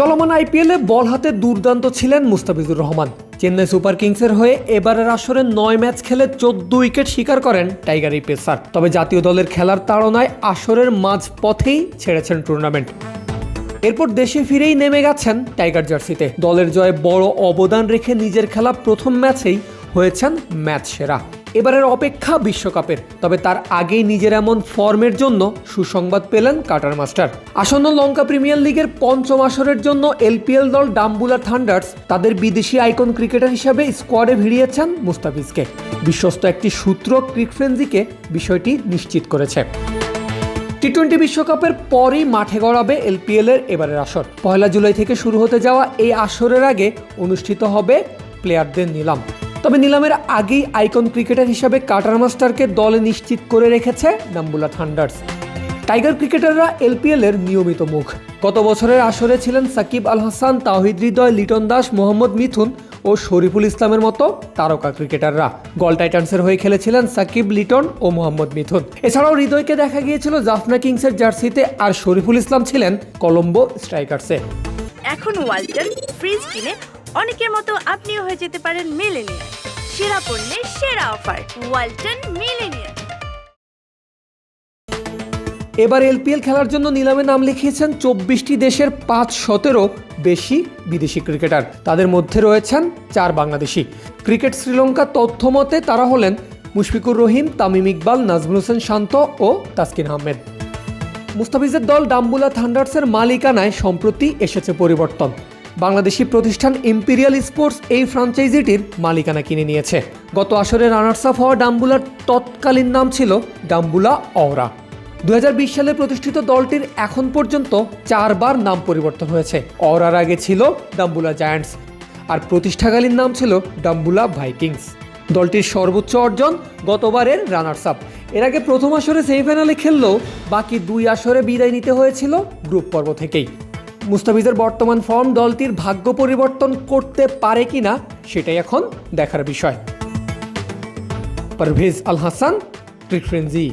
চলমান আইপিএলে বল হাতে দুর্দান্ত ছিলেন মুস্তাফিজুর রহমান। চেন্নাই সুপার কিংসের হয়ে এবারের আসরে নয় ম্যাচ খেলে চোদ্দ উইকেট শিকার করেন টাইগার এই পেসার। তবে জাতীয় দলের খেলার তাড়নায় আসরের মাঝ পথেই ছেড়েছেন টুর্নামেন্ট। এরপর দেশে ফিরেই নেমে গেছেন টাইগার জার্সিতে। দলের জয়ে বড় অবদান রেখে নিজের খেলা প্রথম ম্যাচেই হয়েছেন ম্যাচ সেরা। এবারের অপেক্ষা বিশ্বকাপের, তবে তার আগেই নিজের এমন ফর্মের জন্য সুসংবাদ পেলেন কাটার মাস্টার। আসন্ন লঙ্কা প্রিমিয়ার লিগের পঞ্চম আসরের জন্য এলপিএল দল ডাম্বুলা থান্ডার্স তাদের বিদেশি আইকন ক্রিকেটার হিসেবে স্কোয়াডে ভিড়িয়েছেন মুস্তাফিজকে। বিশ্বস্ত একটি সূত্র ক্রিকফ্রেন্সিকে বিষয়টি নিশ্চিত করেছে। টি টোয়েন্টি বিশ্বকাপের পরই মাঠে গড়াবে এলপিএল এর এবারের আসর। পয়লা জুলাই থেকে শুরু হতে যাওয়া এই আসরের আগে অনুষ্ঠিত হবে প্লেয়ারদের নিলাম। তবে নিলামের আগেই আইকন ক্রিকেটার হিসাবে কাটার মাস্টারকে দলে নিশ্চিত করে রেখেছে নাম্বুলা থান্ডার্স। টাইগার ক্রিকেটাররা এলপিএল এর নিয়মিত মুখ। গত বছরের আসরে ছিলেন সাকিব আল হাসান তাহিদ হৃদয়, লিটন দাস, মোহাম্মদ মিথুন ও শরীফুল ইসলামের মতো তারকা ক্রিকেটাররা। গল টাইটান্সের হয়ে খেলেছিলেন সাকিব, লিটন ও মোহাম্মদ মিথুন। এছাড়াও হৃদয়কে দেখা গিয়েছিল জাফনা কিংসের জার্সিতে আর শরীফুল ইসলাম ছিলেন কলম্বো স্ট্রাইকার্সে। এখন ওয়ালটন ফ্রিজ কিনে অনেকের মতো আপনিও হয়ে যেতে পারেন মিলেনিয়ার সেরা পণ্যের সেরা অফার, ওয়ালটন মিলেনিয়ার এবার এলপিএল খেলার জন্য নিলামে নাম লিখিয়েছেন চব্বিশটি দেশের পাঁচ শতেরও বেশি বিদেশি ক্রিকেটার। তাদের মধ্যে রয়েছেন চার বাংলাদেশি। ক্রিকেট শ্রীলঙ্কা তথ্য মতে তারা হলেন মুশফিকুর রহিম, তামিম ইকবাল, নাজমুল হোসেন শান্ত ও তাসকিন আহমেদ। মুস্তাফিজের দল ডাম্বুলা থান্ডার্সের মালিকানায় সম্প্রতি এসেছে পরিবর্তন। বাংলাদেশি প্রতিষ্ঠান ইম্পিরিয়াল স্পোর্টস এই ফ্রাঞ্চাইজিটির মালিকানা কিনে নিয়েছে। গত আসরে রানার্স আপ হওয়া ডাম্বুলার তৎকালীন নাম ছিল ডাম্বুলা অওরা। দু হাজার বিশ সালে প্রতিষ্ঠিত দলটির এখন পর্যন্ত চারবার নাম পরিবর্তন হয়েছে। অওরার আগে ছিল ডাম্বুলা জায়ান্টস আর প্রতিষ্ঠাকালীন নাম ছিল ডাম্বুলা ভাইকিংস। দলটির সর্বোচ্চ অর্জন গতবারের রানার্স আপ এর আগে প্রথম আসরে সেমিফাইনালে খেললেও বাকি দুই আসরে বিদায় নিতে হয়েছিল গ্রুপ পর্ব থেকেই। মুস্তাফিজের বর্তমান ফর্ম দলটির ভাগ্য পরিবর্তন করতে পারে কি না, সেটাই এখন দেখার বিষয়। পারভেজ আল হাসান ক্রিকফ্রেন্জি